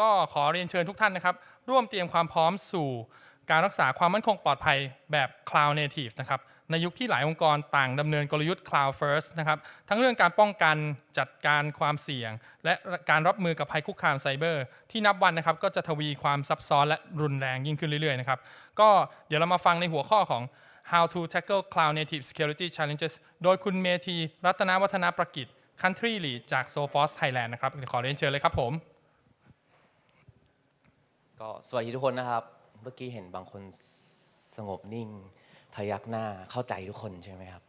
ก็ขอเรียนเชิญทุกท่านนะครับ ร่วมเตรียมความพร้อมสู่การรักษาความมั่นคงปลอดภัยแบบ Cloud Native นะครับในยุคที่หลายองค์กรต่างดำเนินกลยุทธ์ Cloud First นะครับทั้งเรื่องการป้องกันจัดการความเสี่ยง และการรับมือกับภัยคุกคามไซเบอร์ที่นับวันนะครับก็จะทวีความซับซ้อนและรุนแรงยิ่งขึ้นเรื่อยๆนะครับก็เดี๋ยวเรามาฟังในหัวข้อของ How to tackle cloud native security challenges โดยคุณเมธีรัตนวัฒนประกิจ Country Lead จาก Sophos Thailand นะครับขอเรียนเชิญเลยครับผม ก็สวัสดีทุกคนนะครับ เมื่อกี้เห็นบางคนสงบนิ่ง พยักหน้าเข้าใจทุกคนใช่ไหมครับ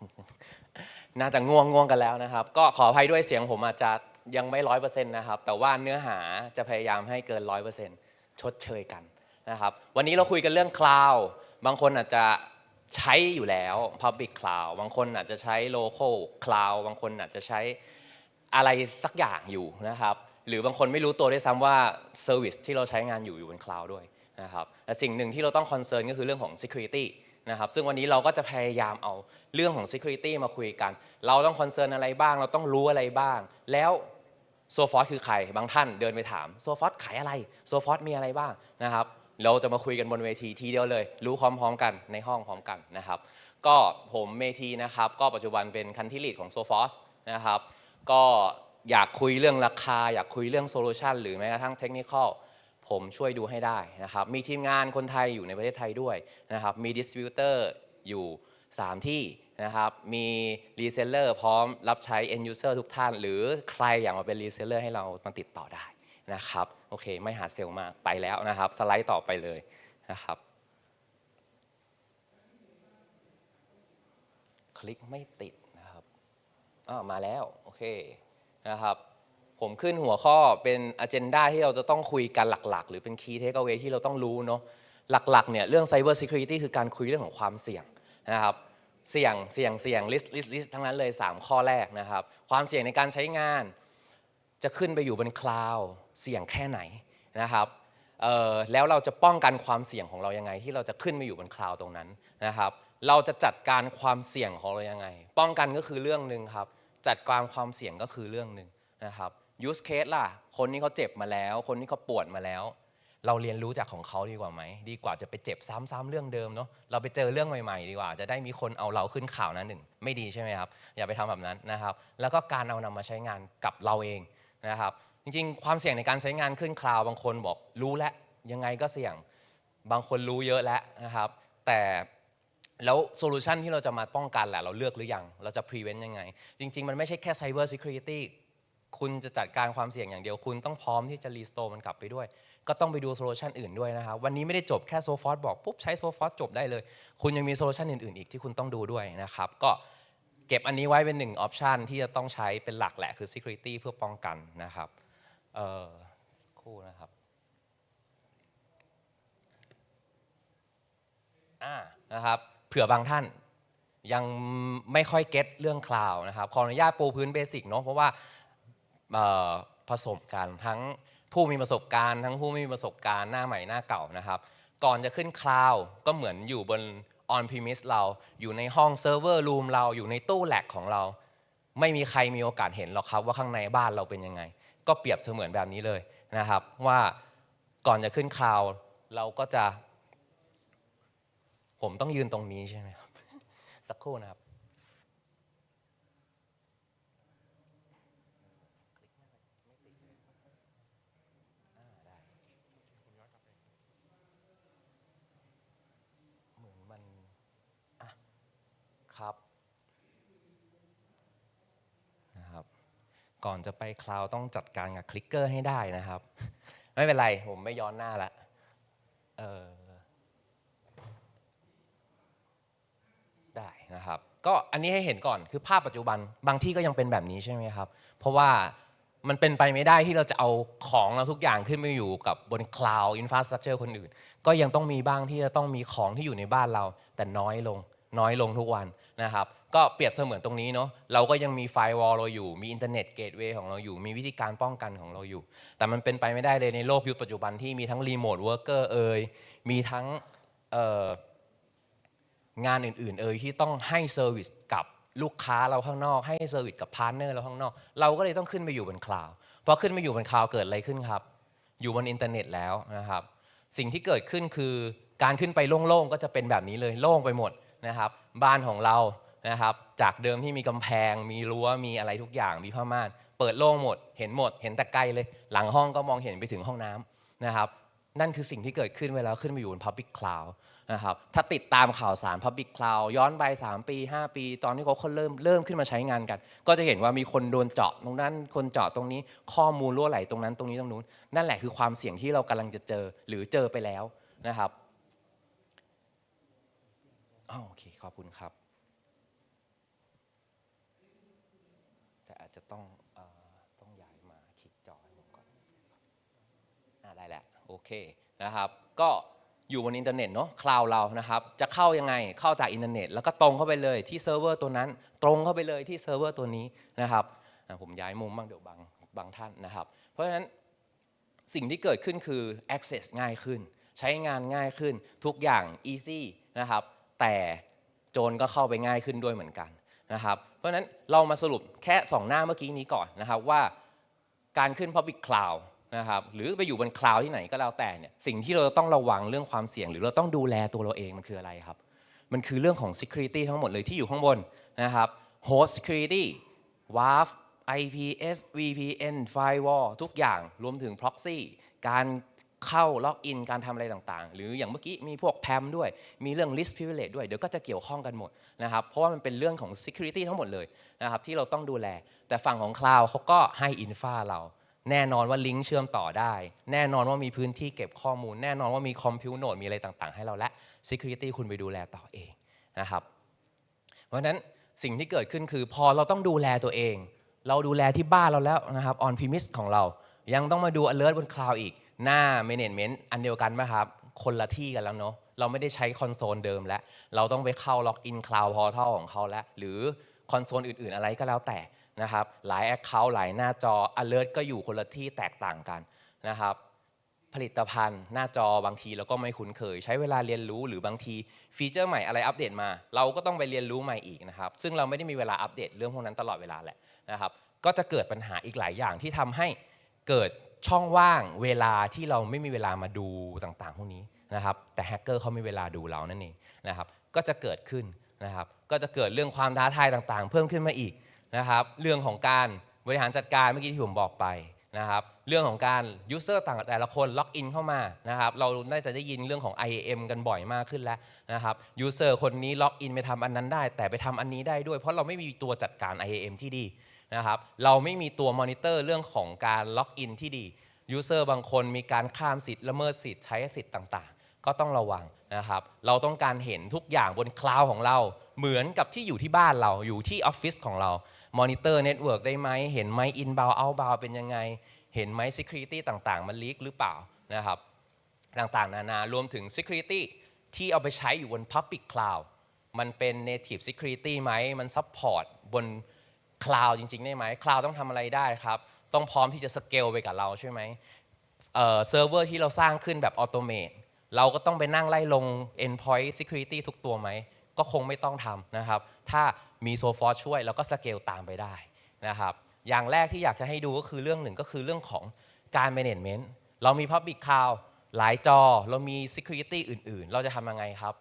น่าจะง่วงง่วงกันแล้วนะครับ ก็ขออภัยด้วยเสียงผมอาจจะยังไม่ร้อยเปอร์เซ็นต์นะครับ แต่ว่าเนื้อหาจะพยายามให้เกินร้อยเปอร์เซ็นต์ชดเชยกันนะครับ วันนี้เราคุยกันเรื่องคลาวบางคนอาจจะใช้อยู่แล้ว Public Cloud บางคนอาจจะใช้ Local Cloud บางคนอาจจะใช้อะไรสักอย่างอยู่นะครับ หรือบางคนไม่รู้ตัวด้วยซ้ำว่าเซอร์วิสที่เราใช้งานอยู่อยู่บนคลาวด์ด้วยนะครับแต่สิ่งหนึ่งที่เราต้องคอนเซิร์นก็คือเรื่องของ Security นะครับซึ่งวันนี้เราก็จะพยายามเอาเรื่องของ Security มาคุยกัน เราต้องคอนเซิร์นอะไรบ้าง เราต้องรู้อะไรบ้าง แล้วโซฟอสคือใคร บางท่านเดินไปถามโซฟอสขายอะไรโซฟอสมีอะไรบ้างนะครับเราจะมาคุยกันบนเวทีทีเดียวเลย รู้พร้อมๆกันในห้องพร้อมกันนะครับ ก็ผมเมทีนะครับ ก็ปัจจุบันเป็นคันที่ลีดของโซฟอสนะครับ ก็ อยากคุยเรื่องราคา อยากคุยเรื่องโซลูชันหรือแม้กระทั่งเทคนิคอผมช่วยดูให้ได้นะครับ มีทีมงานคนไทยอยู่ในประเทศไทยด้วยนะครับ มีดิสติบิวเตอร์อยู่ 3 ที่นะครับ มีรีเซลเลอร์พร้อมรับใช้ end user ทุกท่าน หรือใครอยากมาเป็นรีเซลเลอร์ให้เรามาติดต่อได้นะครับ โอเค ไม่หาเซลล์มากไปแล้วนะครับ สไลด์ต่อไปเลยนะครับ คลิกไม่ติดนะครับอ้าวมาแล้ว โอเค นะครับผมขึ้นหัวข้อเป็นอ g e n d a ที่เราจะต้องคุยกันหลักๆ หรือเป็น Key Takeaway ที่เราต้องรู้เนาะหลักๆเนี่ยเรื่อง Cyber Security คือการคุยเรื่องของความเสี่ยงนะครับเสี่ยงเสี่ยงเสี่ยง list list list ทั้งนั้นเลย 3 ข้อแรกนะครับ ความเสี่ยงในการใช้งาน จะขึ้นไปอยู่บนคลาวด์เสี่ยงแค่ไหนนะครับแล้วเราจะป้องกันความเสี่ยงของเรายังไง ที่เราจะขึ้นไปอยู่บนคลาวด์ตรงนั้นนะครับ เราจะจัดการความเสี่ยงของเรายังไง ป้องกันก็คือเรื่องหนึ่งครับ จัดการความเสี่ยงก็คือเรื่องหนึ่งนะครับ use case ล่ะ คนที่เขาเจ็บมาแล้ว คนที่เขาปวดมาแล้ว เราเรียนรู้จากของเขาดีกว่าไหม ดีกว่าจะไปเจ็บซ้ำๆเรื่องเดิมเนาะ เราไปเจอเรื่องใหม่ๆ ดีกว่า จะได้มีคนเอาเราขึ้นข่าวนะหนึ่ง ไม่ดีใช่ไหมครับ อย่าไปทำแบบนั้นนะครับ แล้วก็การเอานำมาใช้งานกับเราเองนะครับ จริงๆ ความเสี่ยงในการใช้งานขึ้นคลาวบางคนบอกรู้แล้วยังไงก็เสี่ยง บางคนรู้เยอะแล้วนะครับ แต่ แล้วโซลูชันที่เราจะมาป้องกันแหละเราเลือกหรือยัง เราจะ prevent ยังไง จริง ๆ มันไม่ใช่แค่ cyber security คุณจะจัดการความเสี่ยงอย่างเดียว คุณต้องพร้อมที่จะรีสโตร์มันกลับไปด้วย ก็ต้องไปดูโซลูชันอื่นด้วยนะครับ วันนี้ไม่ได้จบแค่โซฟอสบอกปุ๊บใช้โซฟอสจบได้เลย คุณยังมีโซลูชันอื่นๆ อีกที่คุณต้องดูด้วยนะครับ ก็เก็บอันนี้ไว้เป็นหนึ่งออปชันที่จะต้องใช้เป็นหลักแหละคือ security เพื่อป้องกันนะครับเออคู่นะครับอ่านะครับ ผื่อบางท่านยังไม่ค่อยเก็ตเรื่องคลาวนะครับขออนุญาตปูพื้นเบสิกเนาะเพราะว่าผสมกันทั้งผู้มีประสบการณ์ ทั้งผู้ไม่มีประสบการณ์หน้าใหม่หน้าเก่านะครับ ก่อนจะขึ้นคลาวก็เหมือนอยู่บน on premise เราอยู่ในห้องเซิร์ฟเวอร์รูมเราอยู่ในตู้แลกของเรา ไม่มีใครมีโอกาสเห็นหรอกครับ ว่าข้างในบ้านเราเป็นยังไง ก็เปรียบเสมือนแบบนี้เลยนะครับ ว่าก่อนจะขึ้นคลาวเราก็จะ ผมต้องยืนตรงนี้ใช่ไหมครับ สักครู่นะครับเหมือนมันครับนะครับ ก่อนจะไปคลาวต้องจัดการกับคลิกเกอร์ให้ได้นะครับ ไม่เป็นไร ผมไม่ย้อนหน้าละเออ ได้ นะครับก็อันนี้ให้เห็นก่อนคือภาพปัจจุบันบางที่ก็ยังเป็นแบบนี้ใช่ไหมครับ เพราะว่ามันเป็นไปไม่ได้ที่เราจะเอาของเราทุกอย่างขึ้นไปอยู่กับบนคลาวด์อินฟ a สตรั c เจอร์คนอื่น ก็ยังต้องมีบ้างที่จะต้องมีของที่อยู่ในบ้านเรา แต่น้อยลงน้อยลงทุกวันนะครับ ก็เปรียบเสมือนตรงนี้เนาะเราก็ยังมีไฟวอลเราอยู่ มีอินเทอร์เน็ตเกตเวย์ของเราอยู่ มีวิธีการป้องกันของเราอยู่ แต่มันเป็นไปไม่ได้เลยในโลกยุคปัจจุบันที่มีทั้งรีโมทเวิร์กเกอร์เอ่ยมีทั้งเอ่อ งานอื่นๆ เอ่ยที่ต้องให้เซอร์วิสกับลูกค้าเราข้างนอก ให้เซอร์วิสกับพาร์ทเนอร์เราข้างนอก เราก็เลยต้องขึ้นไปอยู่บนคลาวด์พอขึ้นไปอยู่บนคลาวด์เกิดอะไรขึ้นครับ อยู่บนอินเทอร์เน็ตแล้วนะครับ สิ่งที่เกิดขึ้นคือการขึ้นไปโล่งๆก็จะเป็นแบบนี้เลยโล่งไปหมดนะครับ บ้านของเรานะครับจากเดิมที่มีกำแพง มีรั้วมีอะไรทุกอย่างมีผ้าม่าน เปิดโล่งหมด เห็นหมด เห็นแต่ไกลเลย หลังห้องก็มองเห็นไปถึงห้องน้ำนะครับ นั่นคือสิ่งที่เกิดขึ้นเวลาขึ้นไปอยู่บน Public Cloud นะครับถ้าติดตามข่าวสาร Public Cloud ย้อนไป 3 ปี 5 ปี ตอนที่เขาเริ่มเริ่มขึ้นมาใช้งานกัน ก็จะเห็นว่ามีคนโดนเจาะตรงนั้นคนเจาะตรงนี้ข้อมูลรั่วไหลตรงนั้นตรงนี้ตรงนู้น นั่นแหละคือความเสี่ยงที่เรากำลังจะเจอหรือเจอไปแล้วนะครับอ้าวโอเคขอบคุณครับ แต่อาจจะต้องอต้องย้ายมาคลิกจอให้ผมก่อนอ่าได้แล้วโอเคนะครับ ก็ อยู่บนอินเทอร์เน็ตเนาะคลาวเรานะครับ จะเข้ายังไงเข้าจากอินเทอร์เน็ต แล้วก็ตรงเข้าไปเลยที่เซิร์ฟเวอร์ตัวนั้น ตรงเข้าไปเลยที่เซิร์ฟเวอร์ตัวนี้นะครับผมย้ายมุมบ้างเดี๋ยวบางบางท่านนะครับ เพราะฉะนั้นสิ่งที่เกิดขึ้นคือ access ง่ายขึ้น ใช้งานง่ายขึ้นทุกอย่าง easy นะครับ แต่โจรก็เข้าไปง่ายขึ้นด้วยเหมือนกันนะครับ เพราะฉะนั้นเรามาสรุปแค่สองหน้าเมื่อกี้นี้ก่อนนะครับว่าการขึ้น Public Cloud นะครับหรือไปอยู่บนคลาวที่ไหนก็แล้วแต่เนี่ยสิ่งที่เราต้องระวังเรื่องความเสี่ยง หรือเราต้องดูแลตัวเราเองมันคืออะไรครับ มันคือเรื่องของ Security ทั้งหมดเลยที่อยู่ข้างบนนะครับ Host Security WAF IPS VPN Firewall ทุกอย่างรวมถึง Proxy การเข้าล็อกอินการทำอะไรต่างๆ หรืออย่างเมื่อกี้มีพวก PAM ด้วย มีเรื่อง List Privilege ด้วย เดี๋ยวก็จะเกี่ยวข้องกันหมดนะครับ เพราะว่ามันเป็นเรื่องของ Security ทั้งหมดเลยนะครับที่เราต้องดูแล แต่ฝั่งของ Cloud เขาก็ให้ Infra เรา แน่นอนว่าลิงก์เชื่อมต่อได้ แน่นอนว่ามีพื้นที่เก็บข้อมูล แน่นอนว่ามีคอมพิวโนดมีอะไรต่างๆ ให้เราและ Security คุณไปดูแลต่อเองนะครับ เพราะฉะนั้นสิ่งที่เกิดขึ้นคือพอเราต้องดูแลตัวเอง เราดูแลที่บ้านเราแล้วนะครับ on premise ของเรา ยังต้องมาดู alert บน cloud อีก หน้า management อันเดียวกันไหมครับ คนละที่กันแล้วเนาะเราไม่ได้ใช้คอนโซลเดิมแล้ว เราต้องไปเข้า login cloud portal ของเขาแล้ว หรือคอนโซลอื่นๆอะไรก็แล้วแต่ นะครับหลาย account หลายหน้าจอ alert ก็อยู่คนละที่แตกต่างกันนะครับผลิตภัณฑ์หน้าจอบางทีเราก็ไม่คุ้นเคย ใช้เวลาเรียนรู้หรือบางทีฟีเจอร์ใหม่อะไรอัปเดตมา เราก็ต้องไปเรียนรู้ใหม่อีกนะครับซึ่งเราไม่ได้มีเวลาอัปเดตเรื่องพวกนั้นตลอดเวลาแหละนะครับก็จะเกิดปัญหาอีกหลายอย่างที่ทำให้เกิดช่องว่างเวลาที่เราไม่มีเวลามาดูต่างๆพวกนี้นะครับแต่แฮกเกอร์เขามีเวลาดูเรานั่นเองนะครับก็จะเกิดขึ้นนะครับก็จะเกิดเรื่องความท้าทายต่างๆ เพิ่มขึ้นมาอีก นะครับเรื่องของการบริหารจัดการเมื่อกี้ที่ผมบอกไปนะครับเรื่องของการ user ต่างแต่ละคนล็อกอินเข้ามานะครับเราน่าจะได้ยินเรื่องของ IAM กันบ่อยมากขึ้นแล้วนะครับ user คนนี้ล็อกอินไปทำอันนั้นได้ แต่ไปทำอันนี้ได้ด้วย เพราะเราไม่มีตัวจัดการ IAM ที่ดีนะครับเราไม่มีตัวมอนิเตอร์เรื่องของการล็อกอินที่ดี user บางคนมีการข้ามสิทธิ์ละเมิดสิทธิ์ใช้สิทธิ์ต่าง ก็ต้องระวังนะครับ เราต้องการเห็นทุกอย่างบนคลาวด์ของเรา เหมือนกับที่อยู่ที่บ้านเราอยู่ที่ออฟฟิศของเรา มอนิเตอร์เน็ตเวิร์กได้ไหม เห็นไหมอินบาวเอาบาวเป็นยังไง เห็นไหม Security ต่างๆ มันลีกหรือเปล่านะครับ ต่างๆ นานารวมถึง Security ที่เอาไปใช้อยู่บน Public Cloud มันเป็น Native Security ไหม มัน Support บน Cloud จริงๆ ได้ไหม Cloud ต้องทำอะไรได้ครับ ต้องพร้อมที่จะสเกลไปกับเราใช่ไหมเออเซิร์ฟเวอร์ที่เราสร้างขึ้นแบบออโตเมต เราก็ต้องไปนั่งไล่ลง Endpoint Security ทุกตัวไหม ก็คงไม่ต้องทำนะครับ ถ้ามีโซฟอร์ช่วยเราก็สเกลตามไปได้นะครับ อย่างแรกที่อยากจะให้ดูก็คือเรื่องหนึ่งก็คือเรื่องของการ management เรามี Public Cloud หลายจอ เรามี Security อื่น ๆ เราจะทำยังไงครับ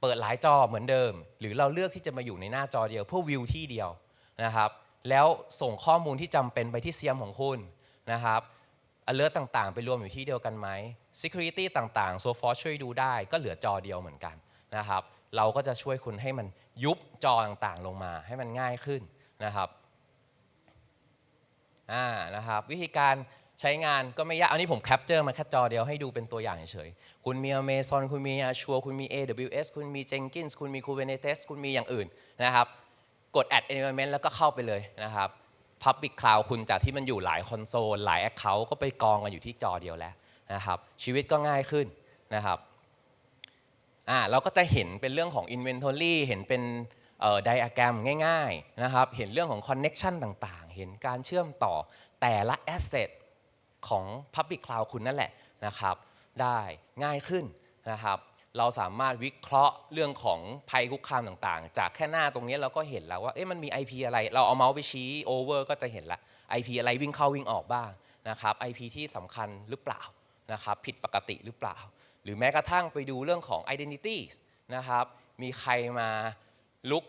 เปิดหลายจอเหมือนเดิม หรือเราเลือกที่จะมาอยู่ในหน้าจอเดียวเพื่อวิวที่เดียวนะครับ แล้วส่งข้อมูลที่จำเป็นไปที่เซียมของคุณนะครับ alert ต่างๆ ไปรวมอยู่ที่เดียวกันไหม security ต่างๆ so f o r ช่วยดูได้ก็เหลือจอเดียวเหมือนกันนะครับ เราก็จะช่วยคุณให้มันยุบจอต่างๆ ลงมาให้มันง่ายขึ้นนะครับอ่านะครับ วิธีการใช้งานก็ไม่ยาก อันนี้ผมแคปเจอร์มาแค่จอเดียวให้ดูเป็นตัวอย่างเฉยๆ คุณมี Amazon คุณมี Azure คุณมี AWS คุณมี Jenkins คุณมี Kubernetes คุณมีอย่างอื่นนะครับ กด add environment แล้วก็เข้าไปเลยนะครับ Public Cloud คุณจากที่มันอยู่หลายคอนโซลหลาย Account ก็ไปกองกันอยู่ที่จอเดียวแล้วนะครับชีวิตก็ง่ายขึ้นนะครับอ่าเราก็จะเห็นเป็นเรื่องของ Inventory เห็นเป็นไดอะแกรมง่ายๆนะครับเห็นเรื่องของ Connection ต่างๆ เห็นการเชื่อมต่อแต่ละ Asset ของ Public Cloud คุณนั่นแหละนะครับได้ง่ายขึ้นนะครับ เราสามารถวิเคราะห์เรื่องของภัยคุกคามต่างๆ จากแค่หน้าตรงนี้เราก็เห็นแล้วว่าเอ๊ะมันมี IP อะไร เราเอาเมาส์ไปชี้ over ก็จะเห็นละ IP อะไรวิ่งเข้าวิ่งออกบ้างนะครับ IP ที่สำคัญหรือเปล่านะครับผิดปกติหรือเปล่า หรือแม้กระทั่งไปดูเรื่องของ identity นะครับมีใครมาลุก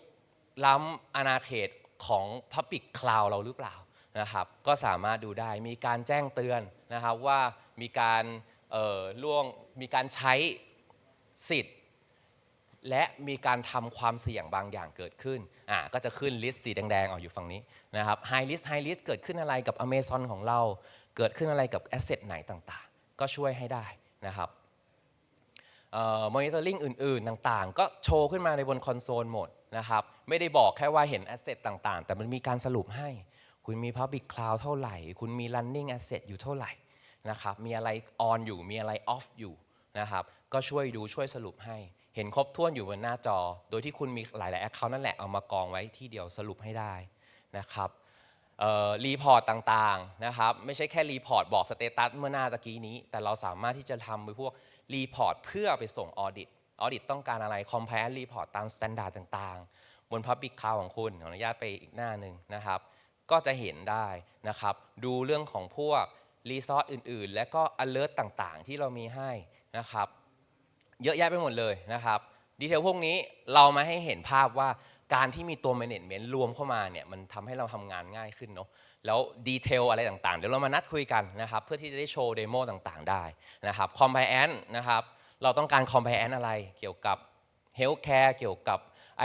ล้ำอาณาเขตของ Public Cloud เราหรือเปล่านะครับก็สามารถดูได้มีการแจ้งเตือนนะครับว่ามีการล่วงมีการใช้ สิทธิ์ และมีการทำความเสี่ยงบางอย่างเกิดขึ้นอ่าก็จะขึ้นลิสต์สีแดงๆออกอยู่ฝั่งนี้นะครับ High Risk High Risk เกิดขึ้นอะไรกับ Amazon ของเรา เกิดขึ้นอะไรกับ Asset ไหนต่างๆ ก็ช่วยให้ได้นะครับเอ่อ monitoring อื่นๆ ต่างๆ ก็โชว์ขึ้นมาในบนคอนโซลหมดนะครับ ไม่ได้บอกแค่ว่าเห็น Asset ต่างๆ แต่มันมีการสรุปให้ คุณมี Public Cloud เท่าไหร่ คุณมี Running Asset อยู่เท่าไหร่นะครับ มีอะไร on อยู่ มีอะไร off อยู่นะครับ ก็ช่วยดูช่วยสรุปให้ เห็นครบถ้วนอยู่บนหน้าจอ โดยที่คุณมีหลายๆ Account นั่นแหละเอามากองไว้ที่เดียวสรุปให้ได้นะครับรีพอร์ตต่างๆนะครับไม่ใช่แค่รีพอร์ตบอกสเตตัสเมื่อหน้าตะกี้นี้ แต่เราสามารถที่จะทำไปพวกรีพอร์ตเพื่อไปส่งออดิตออดิตต้องการอะไร Compare Report ตตามสแตนดาร์ดต่างๆ บน Public Cloud ของคุณขออนุญาตไปอีกหน้าหนึ่งนะครับ ก็จะเห็นได้นะครับดูเรื่องของพวกรีซอสอื่นๆ และก็ alert ต่างๆ ที่เรามีให้นะครับ เยอะแยะไปหมดเลยนะครับ ดีเทลพวกนี้เรามาให้เห็นภาพว่าการที่มีตัว management รวมเข้ามาเนี่ยมันทำให้เราทำงานง่ายขึ้นเนาะแล้วดีเทลอะไรต่างๆ เดี๋ยวเรามานัดคุยกันนะครับ เพื่อที่จะได้โชว์เดโมต่างๆ ได้นะครับ compliance นะครับ เราต้องการ compliance อะไรเกี่ยวกับ healthcare เกี่ยวกับ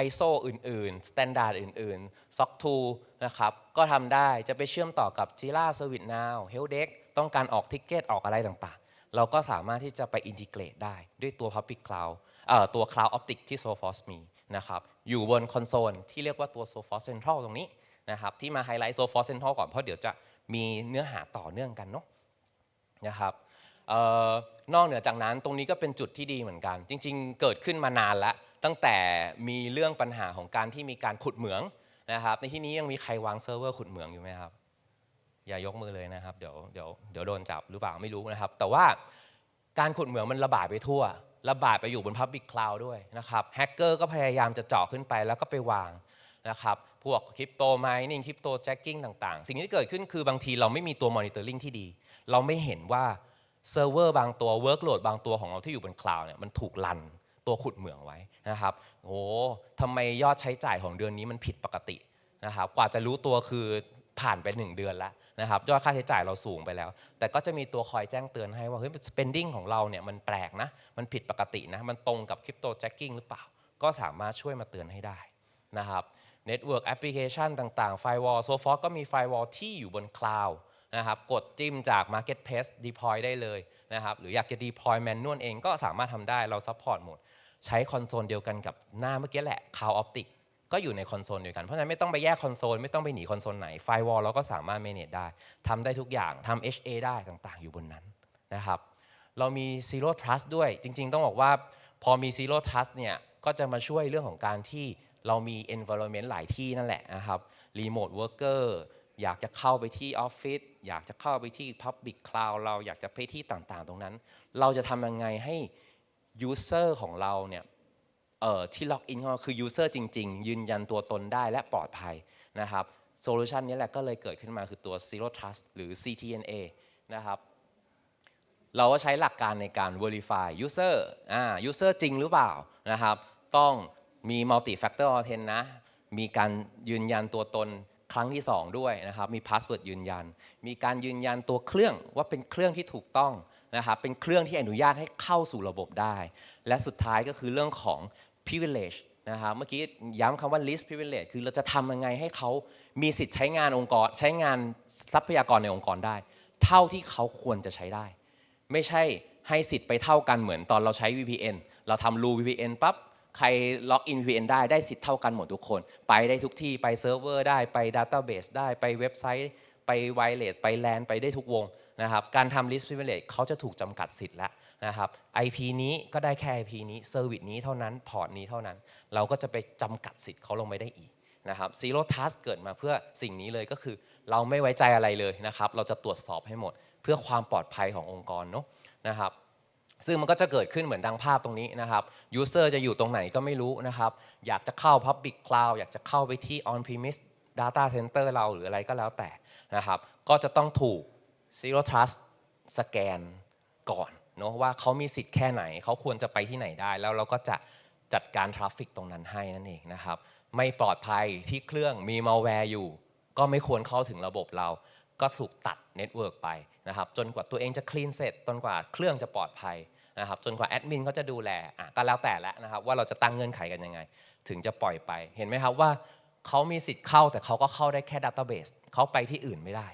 ISO อื่นๆ standard อื่นๆ SOC 2นะครับ ก็ทำได้จะไปเชื่อมต่อกับ Jira ServiceNow Helpdesk ต้องการออกทิกเก็ตออกอะไรต่างๆ เราก็สามารถที่จะไปอินทิเกรตได้ด้วยตัว Public Cloud เอ่อตัว Cloud Optic ที่ Sophos มีนะครับอยู่บนคอนโซลที่เรียกว่าตัว Sophos Central ตรงนี้นะครับที่มาไฮไลท์ Sophos Central ก่อนเพราะเดี๋ยวจะมีเนื้อหาต่อเนื่องกันเนาะนะครับออนอกเหนือจากนั้นตรงนี้ก็เป็นจุดที่ดีเหมือนกัน จริง ๆ เกิดขึ้นมานานแล้ว ตั้งแต่มีเรื่องปัญหาของการที่มีการขุดเหมืองนะครับในที่นี้ยังมีใครวางเซิร์ฟเวอร์ขุดเหมืองอยู่ไหมครับ อย่ายกมือเลยนะครับ เดี๋ยวเดี๋ยวเดี๋ยวโดนจับหรือเปล่าไม่รู้นะครับ แต่ว่าการขุดเหมืองมันระบาดไปทั่ว ระบาดไปอยู่บน Public Cloud ด้วยนะครับแฮกเกอร์ก็พยายามจะเจาะขึ้นไปแล้วก็ไปวางนะครับพวกคริปโตไมนิ่งคริปโตแจ็คกิ้งต่างๆ สิ่งที่เกิดขึ้นคือบางทีเราไม่มีตัวมอนิเตอร์ลิงที่ดี เราไม่เห็นว่าเซิร์ฟเวอร์บางตัวเวิร์กโหลดบางตัวของเราที่อยู่บนคลาวด์เนี่ยมันถูกลันตัวขุดเหมืองไว้นะครับโอ้ทำไมยอดใช้จ่ายของเดือนนี้มันผิดปกตินะครับกว่าจะรู้ตัวคือ ผ่านไป 1 เดือนแล้วนะครับยอดค่าใช้จ่ายเราสูงไปแล้ว แต่ก็จะมีตัวคอยแจ้งเตือนให้ว่าเฮ้ย spending ของเราเนี่ยมันแปลกนะ มันผิดปกตินะ มันตรงกับคริปโตแจ็คกิ้งหรือเปล่า ก็สามารถช่วยมาเตือนให้ได้นะครับ Network Application ต่างๆ Firewall s o f o s ก็มี Firewall ที่อยู่บนคลาวด์นะครับกดจิ้มจาก Marketplace Deploy ได้เลยนะครับหรืออยากจะ Deploy Manual เองก็สามารถทำได้เรา Support หมด ใช้คอนโซลเดียวกันกับหน้าเมื่อกี้แหละ Cloud Optic ก็อยู่ในคอนโซลเดียวกัน เพราะฉะนั้นไม่ต้องไปแยกคอนโซลไม่ต้องไปหนีคอนโซลไหน Firewall เราก็สามารถ manage ได้ทำได้ทุกอย่างทำ HA ได้ต่างๆ อยู่บนนั้นนะครับเรามี Zero Trust ด้วยจริง ๆ ต้องบอกว่าพอมี Zero Trust เนี่ยก็จะมาช่วยเรื่องของการที่เรามี environment หลายที่นั่นแหละนะครับ Remote Worker อยากจะเข้าไปที่ออฟฟิศอยากจะเข้าไปที่ Public Cloud เราอยากจะไปที่ต่างๆ ตรงนั้น เราจะทำยังไงให้ User ของเราเนี่ย ที่ล็อกอินเข้ามาคือ User จริง ๆ ยืนยันตัวตนได้และปลอดภัยนะครับโซลูชันนี้แหละก็เลยเกิดขึ้นมาคือตัว Zero Trust หรือ CTNA นะครับเราก็ใช้หลักการในการ verify user อ่า user จริงหรือเปล่านะครับ ต้องมี multi factor authent นะ มีการยืนยันตัวตนครั้งที่ 2 ด้วยนะครับ มี password ยืนยัน มีการยืนยันตัวเครื่องว่าเป็นเครื่องที่ถูกต้องนะครับ เป็นเครื่องที่อนุญาตให้เข้าสู่ระบบได้ และสุดท้ายก็คือเรื่องของ privilege นะครับเมื่อกี้ย้ำคำว่า list privilege คือเราจะทำยังไงให้เขามีสิทธิ์ใช้งานองค์กร ใช้งานทรัพยากรในองค์กรได้ เท่าที่เขาควรจะใช้ได้ ไม่ใช่ให้สิทธิ์ไปเท่ากันเหมือนตอนเราใช้ VPN เราทำรู VPN ปั๊บใครล็อกอิน VPN ได้ได้สิทธิ์เท่ากันหมดทุกคน ไปได้ทุกที่ไปเซิร์ฟเวอร์ได้ไปดัตต้าเบสได้ไปเว็บไซต์ไปไวเลสไปแลนไปได้ทุกวงนะครับการทำ list privilege เขาจะถูกจำกัดสิทธิ์แล้ว นะครับ IP นี้ก็ได้แค่ IP นี้เซอร์วิสนี้เท่านั้น พอร์ตนี้เท่านั้น เราก็จะไปจำกัดสิทธิ์เขาลงไปได้อีกนะครับ Zero Trust เกิดมาเพื่อสิ่งนี้เลยก็คือ เราไม่ไว้ใจอะไรเลยนะครับ เราจะตรวจสอบให้หมด เพื่อความปลอดภัยขององค์กรเนาะนะครับซึ่งมันก็จะเกิดขึ้นเหมือนดังภาพตรงนี้นะครับ User จะอยู่ตรงไหนก็ไม่รู้นะครับ อยากจะเข้า Public Cloud อยากจะเข้าไปที่ On-premise Data Center เราหรืออะไรก็แล้วแต่นะครับ ก็จะต้องถูก Zero Trust สแกนก่อน เนาะว่าเขามีสิทธิ์แค่ไหน เขาควรจะไปที่ไหนได้ แล้วเราก็จะจัดการทราฟฟิกตรงนั้นให้นั่นเองนะครับ ไม่ปลอดภัยที่เครื่องมีมัลแวร์อยู่ ก็ไม่ควรเข้าถึงระบบเรา ก็ถูกตัดเน็ตเวิร์กไปนะครับ จนกว่าตัวเองจะคลีนเสร็จ จนกว่าเครื่องจะปลอดภัยนะครับ จนกว่าแอดมินเขาจะดูแลอะก็แล้วแต่ล้วนะครับ ว่าเราจะตั้งเงื่อนไขกันยังไง ถึงจะปล่อยไป เห็นไหมครับว่าเขามีสิทธิ์เข้าแต่เขาก็เข้าได้แค่ดัตเตอร์เบสเขาไปที่อื่นไม่ได้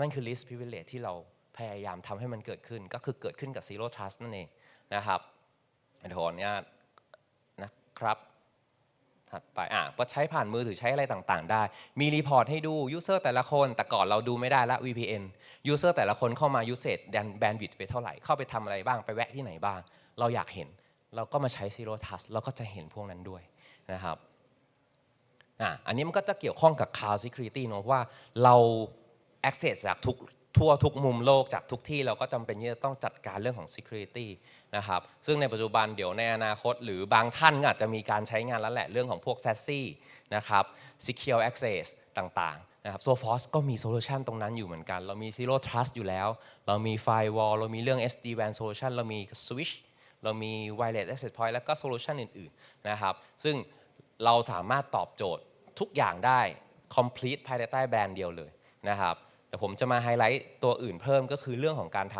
นั่นคือ list privilege ที่เรา พยายามทำให้มันเกิดขึ้น ก็คือเกิดขึ้นกับ zero trust นั่นเองนะครับเดี๋ยวขออนุญาตนะครับถัดไปอะก็ใช้ผ่านมือถือใช้อะไรต่างๆ ได้ มีรีพอร์ตให้ดูยูเซอร์แต่ละคน แต่ก่อนเราดูไม่ได้ละ VPN ยูเซอร์แต่ละคนเข้ามา usage แบนด์วิดไปเท่าไหร่ เข้าไปทำอะไรบ้างไปแวะที่ไหนบ้าง เราอยากเห็นเราก็มาใช้ zero trust เราก็จะเห็นพวกนั้นด้วยนะครับอะอันนี้มันก็จะเกี่ยวข้องกับ cloud security เนอะว่าเรา access จากทุก ทั่วทุกมุมโลกจากทุกที่เราก็จำเป็นที่จะต้องจัดการเรื่องของ security นะครับซึ่งในปัจจุบันเดี๋ยวในอนาคต หรือบางท่านก็อาจจะมีการใช้งานแล้วแหละเรื่องของพวก SASE นะครับ secure access ต่างๆนะครับ Sophos ก็มีโซลูชันตรงนั้นอยู่เหมือนกัน เรามี zero trust อยู่แล้ว เรามี firewall เรามีเรื่อง SD-WAN solution เรามี switch เรามี wireless access point แล้วก็โซลูชันอื่นๆนะครับซึ่งเราสามารถตอบโจทย์ทุกอย่างได้ complete ภายใต้แบรนด์เดียวเลยนะครับ แต่ผมจะมาไฮไลท์ตัวอื่นเพิ่มก็คือเรื่องของการท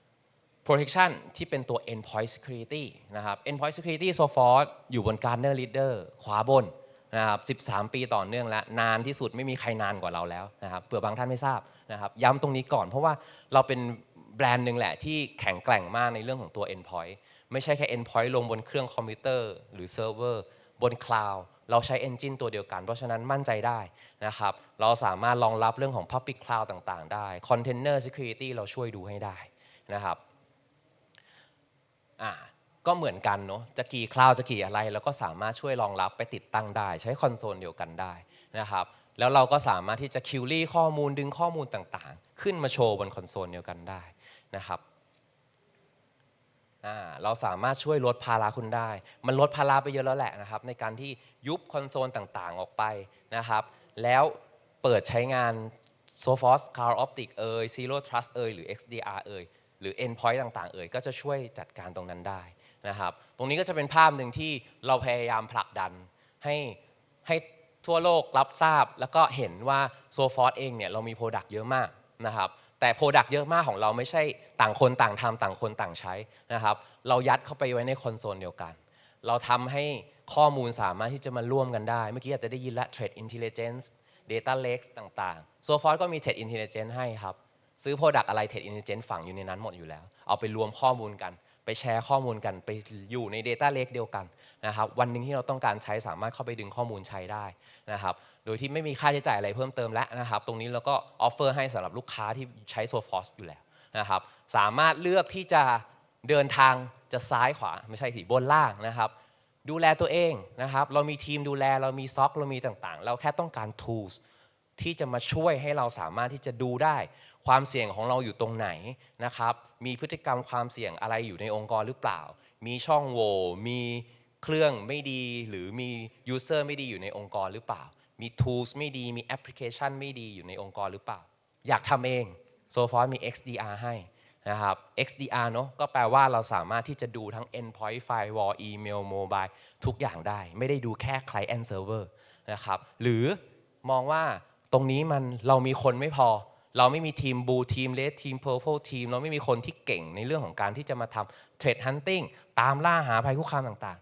ำ protection ที่เป็นตัว endpoint security นะครับ endpoint security so far อยู่บน Gartner leader ขวาบนนะครับ13 ปีต่อเนื่องแล้ว นานที่สุดไม่มีใครนานกว่าเราแล้วนะครับเผื่อบางท่านไม่ทราบนะครับย้ำตรงนี้ก่อนเพราะว่าเราเป็นแบรนด์หนึ่งแหละที่แข็งแกร่งมากในเรื่องของตัว endpoint ไม่ใช่แค่ endpoint ลงบนเครื่องคอมพิวเตอร์ หรือเซิร์ฟเวอร์ บนคลาวด์เราใช้ engine ตัวเดียวกัน เพราะฉะนั้นมั่นใจได้นะครับ เราสามารถรองรับเรื่องของ public cloud ต่างๆ ได้ container security เราช่วยดูให้ได้นะครับอ่าก็เหมือนกันเนาะจะกี่คลาวจะกี่อะไรเราก็สามารถช่วยรองรับไปติดตั้งได้ ใช้คอนโซลเดียวกันได้นะครับแล้วเราก็สามารถที่จะคิวรี่ข้อมูลดึงข้อมูลต่างๆ ขึ้นมาโชว์บนคอนโซลเดียวกันได้นะครับ อ่าเราสามารถช่วยลดภาระคุณได้ มันลดภาระไปเยอะแล้วแหละนะครับ ในการที่ยุบคอนโซลต่างๆออกไปนะครับ แล้วเปิดใช้งาน Sophos Cloud Optic เอ่ย Zero Trust เอ่ยหรือ XDR เอ่ยหรือ Endpoint ต่างๆ เอ่ยก็จะช่วยจัดการตรงนั้นได้นะครับ ตรงนี้ก็จะเป็นภาพหนึ่งที่เราพยายามผลักดันให้ให้ทั่วโลกรับทราบ แล้วก็เห็นว่า Sophos เองเนี่ยเรามี Product เยอะมากนะครับ แต่ Product เยอะมากของเราไม่ใช่ต่างคนต่างทำต่างคนต่างใช้นะครับ เรายัดเข้าไปไว้ในคอนโซลเดียวกัน เราทำให้ข้อมูลสามารถที่จะมาร่วมกันได้ เมื่อกี้อาจจะได้ยินละ Trade Intelligence Data Lakes ต่างๆ Sophos ก็มี Trade Intelligence ให้ครับ ซื้อ Product อะไร Trade Intelligence ฝังอยู่ในนั้นหมดอยู่แล้ว เอาไปรวมข้อมูลกัน ไปแชร์ข้อมูลกัน ไปอยู่ใน Data Lake เดียวกันนะครับ วันหนึ่งที่เราต้องการใช้สามารถเข้าไปดึงข้อมูลใช้ได้นะครับ โดยที่ไม่มีค่าใช้จ่ายอะไรเพิ่มเติมแล้วนะครับ ตรงนี้เราก็ออฟเฟอร์ให้สำหรับลูกค้าที่ใช้ Sophos อยู่แล้วนะครับ สามารถเลือกที่จะเดินทางจะซ้ายขวาไม่ใช่สิบนล่างนะครับ ดูแลตัวเองนะครับ เรามีทีมดูแลเรามีซ็อกเรามีต่างๆ เราแค่ต้องการ tools ที่จะมาช่วยให้เราสามารถที่จะดูได้ ความเสี่ยงของเราอยู่ตรงไหนนะครับ มีพฤติกรรมความเสี่ยงอะไรอยู่ในองค์กรหรือเปล่า มีช่องโหว่มีเครื่องไม่ดีหรือมี user ไม่ดีอยู่ในองค์กรหรือเปล่า มี tools ไม่ดี มีแอปพลิเคชันไม่ดีอยู่ในองค์กรหรือเปล่า อยากทำเอง s o f o s มี XDR ให้นะครับ XDR เนอะก็แปลว่าเราสามารถที่จะดูทั้ง endpoint firewall email mobile ทุกอย่างได้ ไม่ได้ดูแค่ client server นะครับหรือมองว่าตรงนี้มันเรามีคนไม่พอ เราไม่มีทีมบูทีมเลดทีม purple ทีมเราไม่มีคนที่เก่งในเรื่องของการที่จะมาทำ trade hunting ตามล่าหาภัยคุกคามต่าง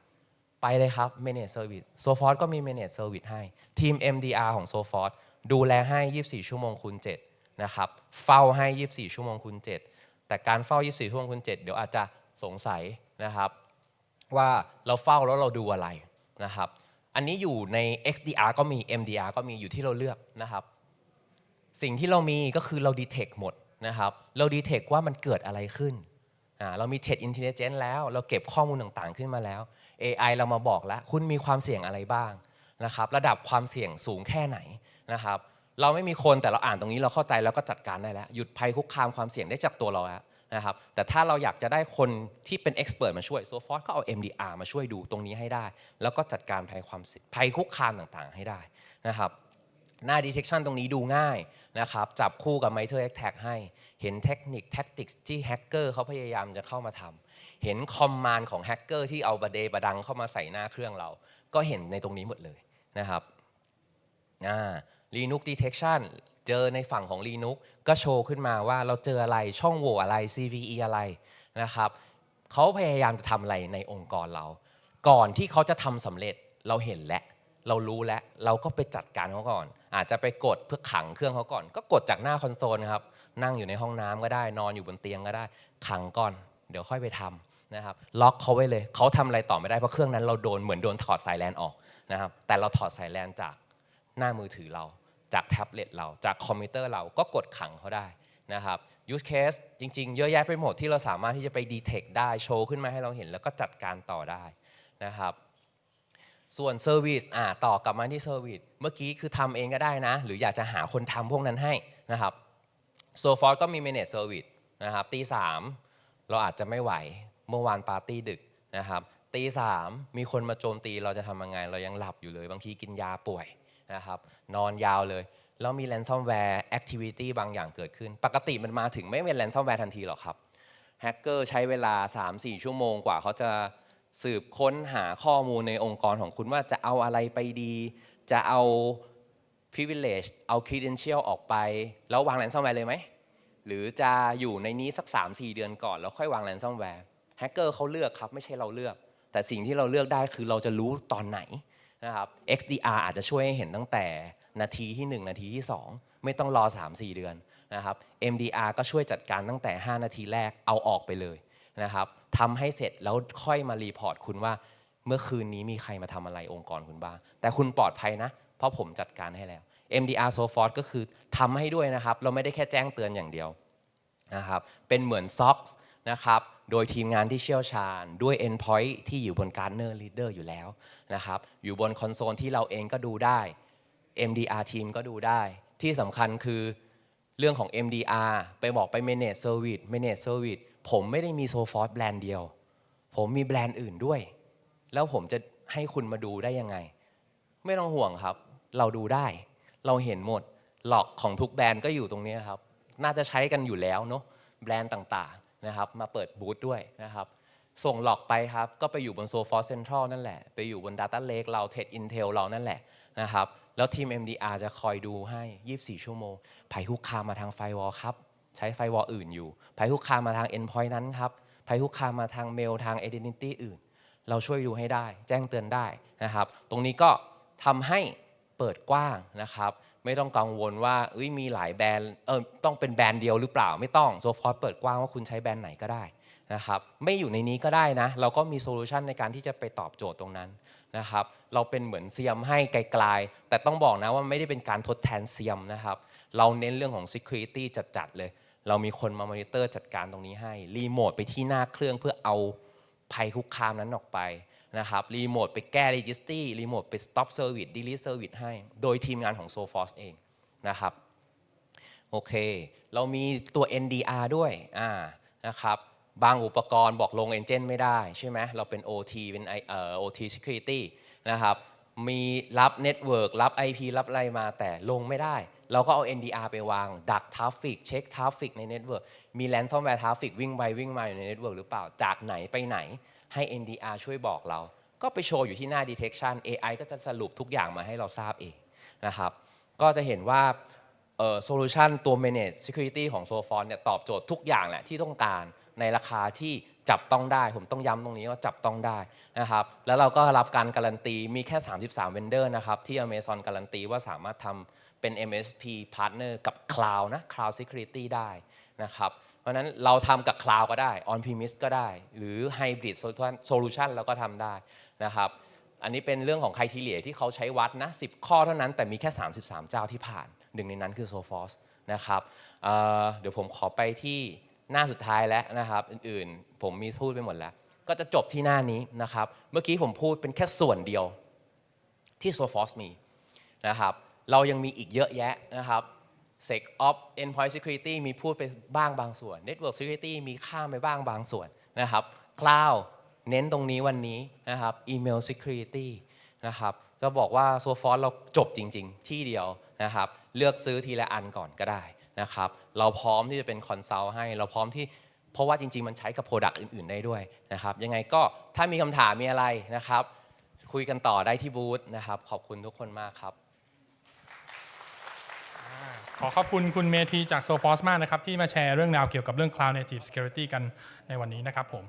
ไปเลยครับ manage service s o f o r ก็มี manage service ให้ ทีม MDR ของ s o f o r ดูแลให้ 24 ชั่วโมงคูณ7นะครับเฝ้าให้ 24 ชั่วโมงคูณ7แต่การเฝ้า 24 ชั่วโมงคูณ7เดี๋ยวอาจจะสงสัยนะครับ ว่าเราเฝ้าแล้วเราดูอะไรนะครับอันนี้อยู่ใน XDR ก็มี MDR ก็มีอยู่ที่เราเลือกนะครับ สิ่งที่เรามีก็คือเรา detect หมดนะครับ เรา detect ว่ามันเกิดอะไรขึ้นอ่าเรามี Threat Intelligence แล้ว เราเก็บข้อมูลต่างๆขึ้นมาแล้ว AI เรามาบอกแล้ว คุณมีความเสี่ยงอะไรบ้างนะครับระดับความเสี่ยงสูงแค่ไหนนะครับเราไม่มีคนแต่เราอ่านตรงนี้เราเข้าใจแล้วก็จัดการได้แล้วหยุดภัยคุกคามความเสี่ยงได้จากตัวเราแล้วนะครับแต่ถ้าเราอยากจะได้คนที่เป็นเอ็กซ์เพรสมาช่วยโซฟอสก็เอา MDR มาช่วยดูตรงนี้ให้ได้ แล้วก็จัดการภัยความภัยคุกคามต่างๆ ให้ได้นะครับ หน้า detection ตรงนี้ดูง่ายนะครับ จับคู่กับ MITRE ATT&CK ให้เห็นเทคนิค tactics ที่แฮกเกอร์เขาพยายามจะเข้ามาทำเห็นคอมมานด์ของแฮกเกอร์ที่เอาประเดประดังเข้ามาใส่หน้าเครื่องเรา ก็เห็นในตรงนี้หมดเลยนะครับอ่า Linux detection เจอในฝั่งของ Linux ก็โชว์ขึ้นมาว่าเราเจออะไรช่องโหว่อะไร CVE อะไรนะครับเขาพยายามจะทำอะไรในองค์กรเรา ก่อนที่เขาจะทำสำเร็จเราเห็นแล้วเรารู้แล้วเราก็ไปจัดการเขาก่อน อาจจะไปกดเพื่อขังเครื่องเขาก่อน ก็กดจากหน้าคอนโซลครับนั่งอยู่ในห้องน้ำก็ได้ นอนอยู่บนเตียงก็ได้ ขังก่อน เดี๋ยวค่อยไปทำนะครับล็อกเขาไว้เลยเขาทำอะไรต่อไม่ได้เพราะเครื่องนั้นเราโดนเหมือนโดนถอดสายแลนออกนะครับแต่เราถอดสายแลนจากหน้ามือถือเรา จากแท็บเล็ตเราจากคอมพิวเตอร์เราก็กดขังเขาได้นะครับ use case จริง ๆ เยอะแยะไปหมดที่เราสามารถที่จะไป detect ได้โชว์ขึ้นมาให้เราเห็น แล้วก็จัดการต่อได้นะครับ ส่วน Service อ่าต่อกลับมาที่ Service เมื่อกี้คือทำเองก็ได้นะ หรืออยากจะหาคนทำพวกนั้นให้นะครับโซฟอร์ก็มี manage service นะครับตีสามเราอาจจะไม่ไหวเมื่อวานปาร์ตี้ดึกนะครับตีสามมีคนมาโจมตีเราจะทำยังไง เรายังหลับอยู่เลย บางทีกินยาป่วยนะครับนอนยาวเลย แล้วมี ransomware activity บางอย่างเกิดขึ้น ปกติมันมาถึงไม่เป็น ransomware ทันทีหรอกครับแฮกเกอร์ใช้เวลา 3-4 ชั่วโมงกว่าเขาจะ สืบค้นหาข้อมูลในองค์กรของคุณว่าจะเอาอะไรไปดี จะเอา privilege เอา credential ออกไป แล้ววาง ransomware เลยไหม หรือจะอยู่ในนี้สัก 3-4 เดือนก่อน แล้วค่อยวาง ransomware แฮกเกอร์เขาเลือกครับ ไม่ใช่เราเลือก แต่สิ่งที่เราเลือกได้คือเราจะรู้ตอนไหนนะครับ XDR อาจจะช่วยให้เห็นตั้งแต่นาทีที่ 1 นาทีที่ 2 ไม่ต้องรอ 3-4 เดือนนะครับ MDR ก็ช่วยจัดการตั้งแต่ 5 นาทีแรกเอาออกไปเลย นะครับทำให้เสร็จแล้วค่อยมารีพอร์ตคุณว่า เมื่อคืนนี้มีใครมาทำอะไรองค์กรคุณบ้าง แต่คุณปลอดภัยนะ เพราะผมจัดการให้แล้ว MDR so forth ก็คือทำให้ด้วยนะครับ เราไม่ได้แค่แจ้งเตือนอย่างเดียวนะครับ เป็นเหมือน SOX นะครับ โดยทีมงานที่เชี่ยวชาญ ด้วย Endpoint ที่อยู่บน Gartner Leader อยู่แล้วนะครับ อยู่บนคอนโซลที่เราเองก็ดูได้ MDR ทีมก็ดูได้ ที่สำคัญคือเรื่องของ MDR ไปบอกไป Manage Service Manage Service ผมไม่ได้มี s o f o r แบรนด์เดียว ผมมีแบรนด์อื่นด้วย แล้วผมจะให้คุณมาดูได้ยังไง ไม่ต้องห่วงครับ เราดูได้ เราเห็นหมดหลอกของทุกแบรนด์ก็อยู่ตรงนี้ครับ น่าจะใช้กันอยู่แล้วเนาะแบรนด์ต่างๆนะครับ มาเปิดบูธด้วยนะครับ ส่งหลอกไปครับ ก็ไปอยู่บนโซฟอร์เซ็นทรัลนั่นแหละ ไปอยู่บน Data Lake เรา TED Intel เรานั่นแหละนะครับ แล้วทีม MDR จะคอยดูให้ 24 ชั่วโมงภัยคุกคามมาทางไฟวอลครับ ใช้ไฟวอลอื่นอยู่ภัยคุกคามมาทาง Endpoint นั้นครับภัยคุกคามมาทางเมลทาง Identity อื่น เราช่วยดูให้ได้ แจ้งเตือนได้นะครับ ตรงนี้ก็ทำให้เปิดกว้างนะครับ ไม่ต้องกังวลว่าเอ้ยมีหลายแบรนด์เออต้องเป็นแบรนด์เดียวหรือเปล่าไม่ต้องโซฟอร์เปิดกว้างว่าคุณใช้แบรนด์ไหนก็ได้นะครับไม่อยู่ในนี้ก็ได้นะ เราก็มีโซลูชันในการที่จะไปตอบโจทย์ตรงนั้นนะครับ เราเป็นเหมือนเซียมให้ไกลๆ แต่ต้องบอกนะว่าไม่ได้เป็นการทดแทนเซียมนะครับ เราเน้นเรื่องของ Security จัดๆเลย เรามีคนมามอนิเตอร์จัดการตรงนี้ให้ รีโมทไปที่หน้าเครื่องเพื่อเอาภัยคุกคามนั้นออกไปนะครับ รีโมทไปแก้ registry รีโมทไป stop service delete service ให้ โดยทีมงานของ Soforce เองนะครับ โอเค เรามีตัว NDR ด้วยอ่านะครับบางอุปกรณ์บอกลง Engine ไม่ได้ใช่ไหมเราเป็น OT เป็น I- เอ่อ OT security นะครับ มีรับ Network รับ IP รับอะไรมาแต่ลงไม่ได้ เราก็เอา NDR ไปวาง ดักทราฟฟิกเช็คทราฟฟิกใน Network มี ransomware traffic วิ่งไปวิ่งมาอยู่ใน Network หรือเปล่าจากไหนไปไหนให้ NDR ช่วยบอกเรา ก็ไปโชว์อยู่ที่หน้า detection AI ก็จะสรุปทุกอย่างมาให้เราทราบเองนะครับ ก็จะเห็นว่าโซลูชันตัว manage security ของ s o f o n เนี่ยตอบโจทย์ทุกอย่างแหละที่ต้องการ ในราคาที่จับต้องได้ ผมต้องย้ำตรงนี้ว่าจับต้องได้นะครับ แล้วเราก็รับการการันตี มีแค่ 33 vendor นะครับที่ Amazon การันตีว่าสามารถทำเป็น MSP partner กับ Cloud นะ Cloud Security ได้นะครับ เพราะนั้นเราทำกับ Cloud ก็ได้ On Premise ก็ได้ หรือ Hybrid Solution เราก็ทำได้นะครับ อันนี้เป็นเรื่องของใครทีเลียที่เขาใช้วัดนะ 10 ข้อเท่านั้นแต่มีแค่ 33 เจ้าที่ผ่าน หนึ่งในนั้นคือ Sophos นะครับเเดี๋ยวผมขอไปที่ หน้าสุดท้ายแล้วนะครับ อื่นๆ ผมมีพูดไปหมดแล้ว ก็จะจบที่หน้านี้นะครับ เมื่อกี้ผมพูดเป็นแค่ส่วนเดียวที่ Sophos มีนะครับ เรายังมีอีกเยอะแยะนะครับ s e c o p Endpoint Security มีพูดไปบ้างบางส่วน Network Security มีข้ามไปบ้างบางส่วนนะครับ Cloud เน้นตรงนี้วันนี้นะครับ Email Security นะครับจะบอกว่าโซฟอสเราจบจริง ๆ ที่เดียวนะครับ เลือกซื้อทีละอันก่อนก็ได้ นะครับเราพร้อมที่จะเป็นคอนซัลท์ให้ เราพร้อมที่เพราะว่าจริง ๆ มันใช้กับโปรดักต์อื่น ๆ ได้ด้วยนะครับยังไงก็ถ้ามีคำถามมีอะไรนะครับ คุยกันต่อได้ที่บูธนะครับ ขอบคุณทุกคนมากครับ ขอขอบคุณคุณเมธีจาก s o f o s มากนะครับ ที่มาแชร์เรื่องราวเกี่ยวกับเรื่อง Cloud Native Security กันในวันนี้นะครับผม